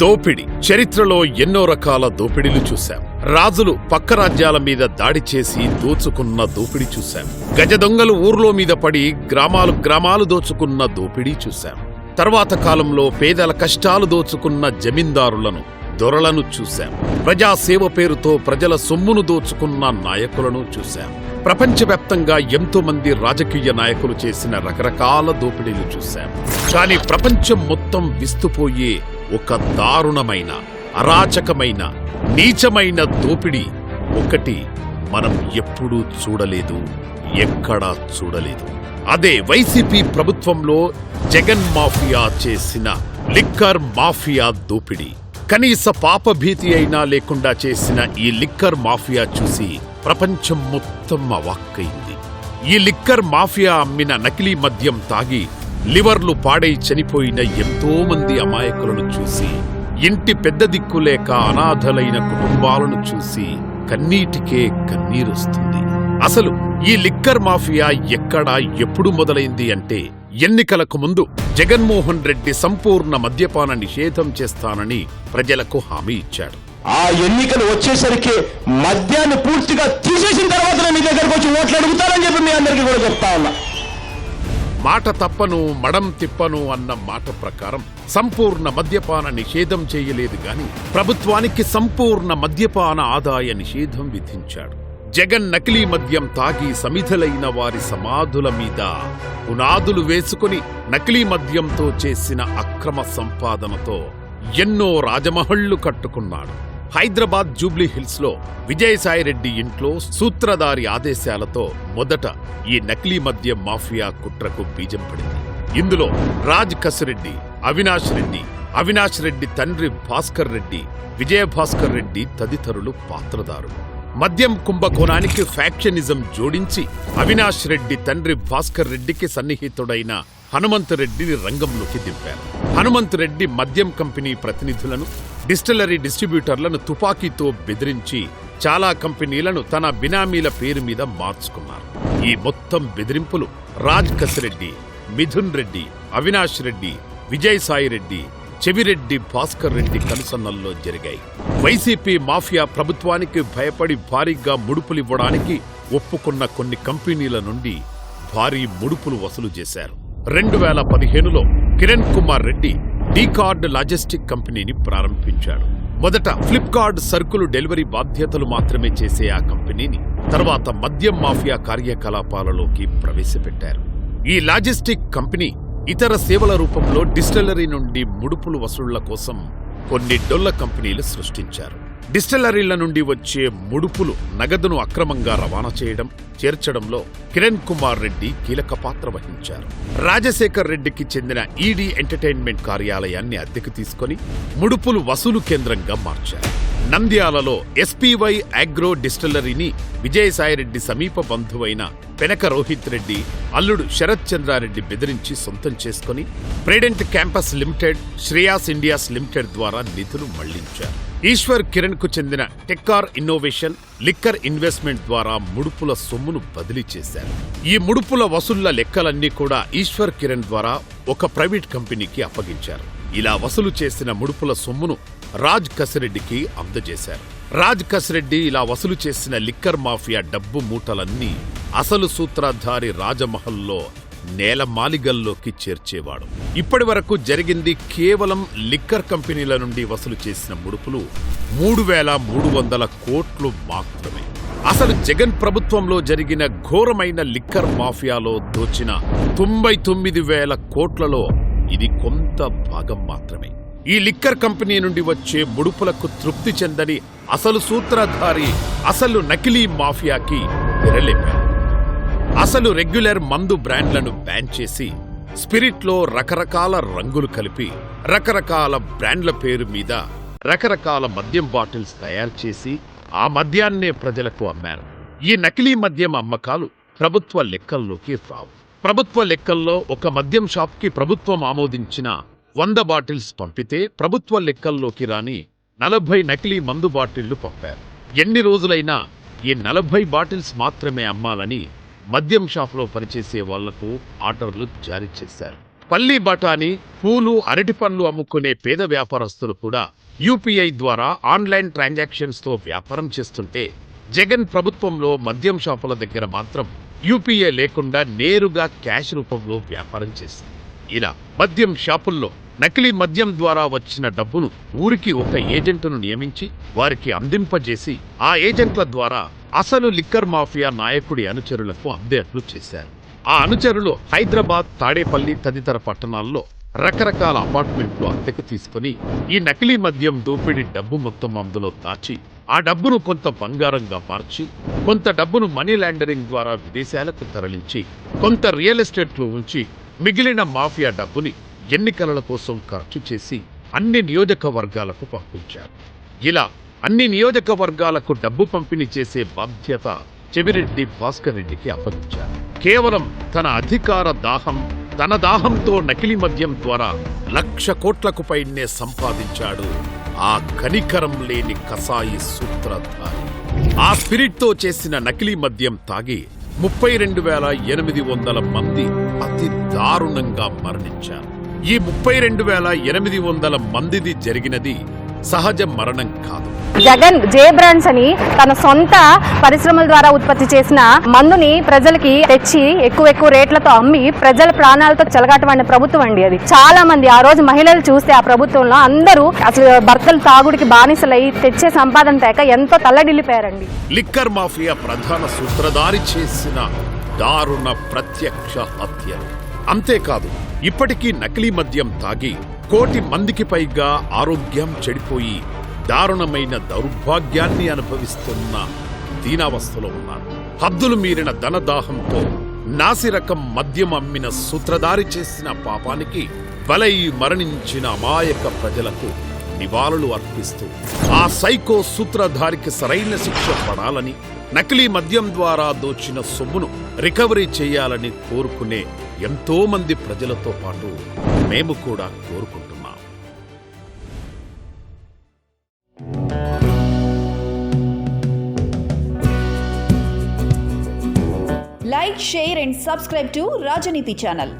దోపిడి. చరిత్రలో ఎన్నో రకాల దోపిడీలు చూశాం. రాజులు పక్క రాజ్యాల మీద దాడి చేసి దోచుకున్న దోపిడీ చూశాం. గజ దొంగలు ఊర్లో మీద పడి గ్రామాలు గ్రామాలు దోచుకున్న దోపిడీ చూశాం. తర్వాత కాలంలో పేదల కష్టాలు దోచుకున్న జమీందారులను దొరలను చూశాం. ప్రజాసేవ పేరుతో ప్రజల సొమ్మును దోచుకున్న నాయకులను చూశాం. ప్రపంచవ్యాప్తంగా ఎంతో మంది రాజకీయ నాయకులు చేసిన రకరకాల దోపిడీలు చూశాం. కానీ ప్రపంచం మొత్తం విస్తుపోయే ఒక దారుణమైన అరాచకమైన నీచమైన దోపిడీ. ఒకటి మనం ఎప్పుడూ చూడలేదు ఎక్కడా చూడలేదు. అదే వైసీపీ ప్రభుత్వంలో జగన్ మాఫియా చేసిన లిక్కర్ మాఫియా దోపిడీ. కనీస పాపభీతి అయినా లేకుండా చేసిన ఈ లిక్కర్ మాఫియా చూసి ప్రపంచం మొత్తం అవాక్కైంది. ఈ లిక్కర్ మాఫియా అమ్మిన నకిలీ మద్యం తాగి లివర్లు పాడై చనిపోయిన ఎంతో మంది అమాయకులను చూసి ఇంటి పెద్ద దిక్కు లేక అనాథలైన కుటుంబాలను చూసి కన్నీటికే కన్నీరొస్తుంది. అసలు ఈ లిక్కర్ మాఫియా ఎక్కడ ఎప్పుడు మొదలైంది అంటే ఎన్నికలకు ముందు జగన్మోహన్ రెడ్డి సంపూర్ణ మద్యపాన నిషేధం చేస్తానని ప్రజలకు హామీ ఇచ్చాడు. ఆ ఎన్నికలు వచ్చేసరికి మద్యాన్ని పూర్తిగా తీసేసిన తర్వాత మీ దగ్గరకు వచ్చి ఓట్లు అడుగుతారని చెప్పి మీ అందరికీ కూడా చెప్తా ఉన్నా. మాట తప్పను మడం తిప్పను అన్న మాట ప్రకారం సంపూర్ణ మద్యపాన నిషేధం చేయలేదు గాని ప్రభుత్వానికి సంపూర్ణ మద్యపాన ఆదాయ నిషేధం విధించాడు. జగన్ నకిలీ మద్యం తాగి సమిధలైన వారి సమాధుల మీద పునాదులు వేసుకుని నకిలీ మద్యంతో చేసిన అక్రమ సంపాదనతో ఎన్నో రాజమహళ్ళు కట్టుకున్నాడు. హైదరాబాద్ జూబ్లీ హిల్స్లో విజయసాయిరెడ్డి ఇంట్లో సూత్రధారి ఆదేశాలతో మొదట ఈ నకిలీ మద్య మాఫియా కుట్రకు బీజం పడింది. ఇందులో రాజ్ కసిరెడ్డి అవినాష్ రెడ్డి అవినాష్ రెడ్డి తండ్రి భాస్కర్ రెడ్డి విజయభాస్కర్ రెడ్డి తదితరులు పాత్రదారులు మద్యం కుంభకోణానికి ఫ్యాక్షనిజం జోడించి అవినాష్ రెడ్డి తండ్రి భాస్కర్ రెడ్డికి సన్నిహితుడైన హనుమంతరెడ్డిని రంగంలోకి దింపారు. హనుమంతరెడ్డి మద్యం కంపెనీ ప్రతినిధులను డిస్టిలరీ డిస్ట్రిబ్యూటర్లను తుపాకీతో బెదిరించి చాలా కంపెనీలను తన బినామీల పేరు మీద మార్చుకున్నారు. ఈ మొత్తం బెదిరింపులు రాజ్ కసిరెడ్డి మిథున్ రెడ్డి అవినాష్ రెడ్డి విజయసాయి రెడ్డి చెవిరెడ్డి భాస్కర్ రెడ్డి కనుసన్నల్లో జరిగాయి. వైసీపీ మాఫియా ప్రభుత్వానికి భయపడి భారీగా ముడుపులివ్వడానికి ఒప్పుకున్న కొన్ని కంపెనీల నుండి భారీ ముడుపులు వసూలు చేశారు. రెండు వేల పదిహేనులో కిరణ్ కుమార్ రెడ్డి డీకార్డ్ లాజిస్టిక్ కంపెనీని ప్రారంభించాడు. మొదట ఫ్లిప్కార్ట్ సరుకులు డెలివరీ బాధ్యతలు మాత్రమే చేసే ఆ కంపెనీని తర్వాత మద్యం మాఫియా కార్యకలాపాలలోకి ప్రవేశపెట్టారు. ఈ లాజిస్టిక్ కంపెనీ ఇతర సేవల రూపంలో డిస్టిలరీ నుండి ముడుపులు వసూళ్ళ కోసం కొన్ని డొల్ల కంపెనీలు సృష్టించారు. డిస్టిలరీల నుండి వచ్చే ముడుపులు నగదును అక్రమంగా రవాణా చేయడం చేర్చడంలో కిరణ్ కుమార్ రెడ్డి కీలక పాత్ర వహించారు. రాజశేఖర్ రెడ్డికి చెందిన ఈడీ ఎంటర్టైన్మెంట్ కార్యాలయాన్ని అద్దెకు తీసుకొని ముడుపులు వసూలు కేంద్రంగా మార్చారు. నంద్యాలలో ఎస్పీవై అగ్రో డిస్టిలరీని విజయసాయిరెడ్డి సమీప బంధువైన పెనక రోహిత్ రెడ్డి అల్లుడు శరత్ చంద్రారెడ్డి బెదిరించి సొంతం చేసుకుని ప్రేడెంట్ క్యాంపస్ లిమిటెడ్ శ్రేయాస్ ఇండియాస్ లిమిటెడ్ ద్వారా నిధులు మళ్ళించారు. ఈశ్వర్ కిరణ్కు చెందిన టెక్కార్ ఇన్నోవేషన్ లిక్కర్ ఇన్వెస్ట్మెంట్ ద్వారా ముడుపుల సొమ్మును బదిలీ చేశారు. ఈ ముడుపుల వసూళ్ళ లెక్కలన్నీ కూడా ఈశ్వర్ కిరణ్ ద్వారా ఒక ప్రైవేట్ కంపెనీకి అప్పగించారు. ఇలా వసూలు చేసిన ముడుపుల సొమ్మును రాజ్ కసిరెడ్డికి అందజేశారు. రాజ్ కసిరెడ్డి ఇలా వసూలు చేసిన లిక్కర్ మాఫియా డబ్బు మూటలన్నీ అసలు సూత్రధారి రాజమహల్లో నేల మాలిగల్లోకి చేర్చేవాడు. ఇప్పటి వరకు జరిగింది కేవలం లిక్కర్ కంపెనీల నుండి వసూలు చేసిన ముడుపులు మూడు వేల మూడు వందల కోట్లు మాత్రమే. అసలు జగన్ ప్రభుత్వంలో జరిగిన ఘోరమైన లిక్కర్ మాఫియాలో దోచిన తొంభై తొమ్మిది వేల కోట్లలో ఇది కొంత భాగం మాత్రమే. ఈ లిక్కర్ కంపెనీ నుండి వచ్చే ముడుపులకు తృప్తి చెందని అసలు సూత్రధారి అసలు నకిలీ మాఫియాకి తెరలేపారు. అసలు రెగ్యులర్ మందు బ్రాండ్లను బ్యాన్ చేసి స్పిరిట్లో రకరకాల రంగులు కలిపి రకరకాల బ్రాండ్ల పేరు మీద రకరకాల మద్యం బాటిల్స్ తయారు చేసి ఆ మద్యాన్నే ప్రజలకు అమ్మారు. ఈ నకిలీ మద్యం అమ్మకాలు ప్రభుత్వ లెక్కల్లోకి రావు. ప్రభుత్వ లెక్కల్లో ఒక మద్యం షాప్కి ప్రభుత్వం ఆమోదించిన వంద బాటిల్స్ పంపితే ప్రభుత్వ లెక్కల్లోకి రాని నలభై నకిలీ మందు బాటిళ్ళు పంపారు. ఎన్ని రోజులైనా ఈ నలభై బాటిల్స్ మాత్రమే అమ్మాలని మద్యం షాపులో పనిచేసే వాళ్ళకు ఆర్డర్లు జారీ చేశారు. పల్లి బఠానీ పూలు అరటి పండ్లు అమ్ముకునే పేద వ్యాపారస్తులు కూడా యూపీఐ ద్వారా ఆన్లైన్ ట్రాన్సాక్షన్స్తో వ్యాపారం చేస్తుంటే జగన్ ప్రభుత్వంలో మద్యం షాపుల దగ్గర మాత్రం యూపీఐ లేకుండా నేరుగా క్యాష్ రూపంలో వ్యాపారం చేసింది. ఇలా మద్యం షాపుల్లో నకిలీ మద్యం ద్వారా వచ్చిన డబ్బును ఊరికి ఒక ఏజెంటును నియమించి వారికి అందింపజేసి ఆ ఏజెంట్ల ద్వారా అసలు లిక్కర్ మాఫియా నాయకుడి అనుచరులకు అప్డేట్లు చేశారు. ఆ అనుచరులు హైదరాబాద్ తాడేపల్లి తదితర పట్టణాల్లో రకరకాల అపార్ట్మెంట్లు అద్దెకు తీసుకుని ఈ నకిలీ మద్యం దోపిడీ డబ్బు మొత్తం అందులో దాచి ఆ డబ్బును కొంత బంగారంగా మార్చి కొంత డబ్బును మనీ లాండరింగ్ ద్వారా విదేశాలకు తరలించి కొంత రియల్ ఎస్టేట్లో ఉంచి మిగిలిన మాఫియా డబ్బుని ఎన్నికల కోసం ఖర్చు చేసి అన్ని నియోజకవర్గాలకు పంపించారు. ఇలా అన్ని నియోజకవర్గాలకు డబ్బు పంపిణీ చేసే బాధ్యత చెవిరెడ్డి భాస్కర్ రెడ్డికి అప్పగించారు. కేవలం తన అధికార దాహం తన దాహంతో నకిలీ మద్యం ద్వారా లక్ష కోట్లకు పైనే సంపాదించాడు ఆ కనికరం లేని కసాయి సూత్రధారి. ఆ స్పిరిట్తో చేసిన నకిలీ మద్యం తాగి ముప్పై రెండు వేల ఎనిమిది వందల మంది అతి దారుణంగా మరణించారు. ఈ ముప్పై రెండు వేల ఎనిమిది వందల మందిది జరిగినది సహజ మరణం కాదు. జగన్ జే బ్రాండ్స్ అని తన సొంత పరిశ్రమల ద్వారా ఉత్పత్తి చేసిన మందుని ప్రజలకి తెచ్చి ఎక్కువ ఎక్కువ రేట్లతో అమ్మి ప్రజల ప్రాణాలతో చెలగాటమైన ప్రభుత్వం అండి అది. చాలా మంది ఆ రోజు మహిళలు చూస్తే ఆ ప్రభుత్వంలో అందరూ అసలు భర్తలు తాగుడికి బానిసలై తెచ్చే సంపాదన తేక ఎంతో తల్లడిల్లిపోయారండి. లిక్కర్ మాఫియా ప్రధాన సూత్రధారి చేసిన దారుణ ప్రత్యక్ష హత్య. అంతేకాదు ఇప్పటికీ నకిలీ మద్యం తాగి కోటి మందికి పైగా ఆరోగ్యం చెడిపోయి దారుణమైన దౌర్భాగ్యాన్ని అనుభవిస్తున్న దీనావస్థలో ఉన్నారు హద్దులు మీరిన ధనదాహంతో నాసిరకం మద్యం అమ్మిన సూత్రధారి చేసిన పాపానికి బలై మరణించిన అమాయక ప్రజలకు నివాళులు అర్పిస్తూ ఆ సైకో సూత్రధారికి సరైన శిక్ష పడాలని నకిలీ మద్యం ద్వారా దోచిన సొమ్మును రికవరీ చేయాలని కోరుకునే ఎంతో మంది ప్రజలతో పాటు మేము కూడా కోరుకుంటున్నాం like share and subscribe to Rajaneethi channel